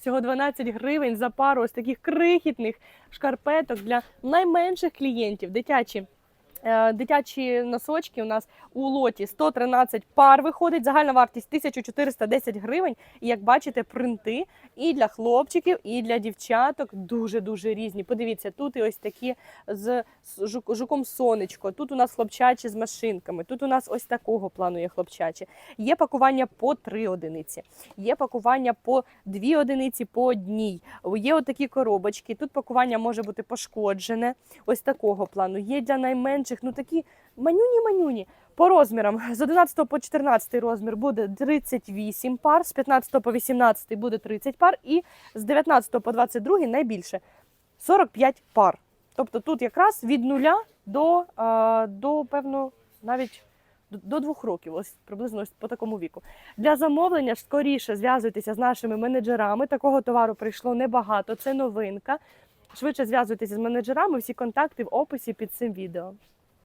Всього 12 гривень за пару ось таких крихітних шкарпеток для найменших клієнтів. Дитячі. Е, Дитячі носочки у нас у лоті 113 пар виходить. Загальна вартість 1410 гривень. І як бачите, принти і для хлопчиків, і для дівчаток дуже дуже різні. Подивіться, тут і ось такі з жуком сонечко. Тут у нас хлопчачі з машинками. Тут у нас ось такого плану є хлопчачі. Є пакування по три одиниці, є пакування по дві одиниці по одній. Є отакі коробочки. Тут пакування може бути пошкоджене. Ось такого плану. Є для найменших, ну такі манюні-манюні. По розмірам з 11 по 14 розмір буде 38 пар, з 15 по 18 буде 30 пар, і з 19 по 22 найбільше 45 пар. Тобто тут якраз від нуля до, до певно, навіть до- до двох років, ось приблизно ось по такому віку. Для замовлення ж скоріше зв'язуйтеся з нашими менеджерами. Такого товару прийшло небагато. Це новинка. Швидше зв'язуйтеся з менеджерами. Всі контакти в описі під цим відео.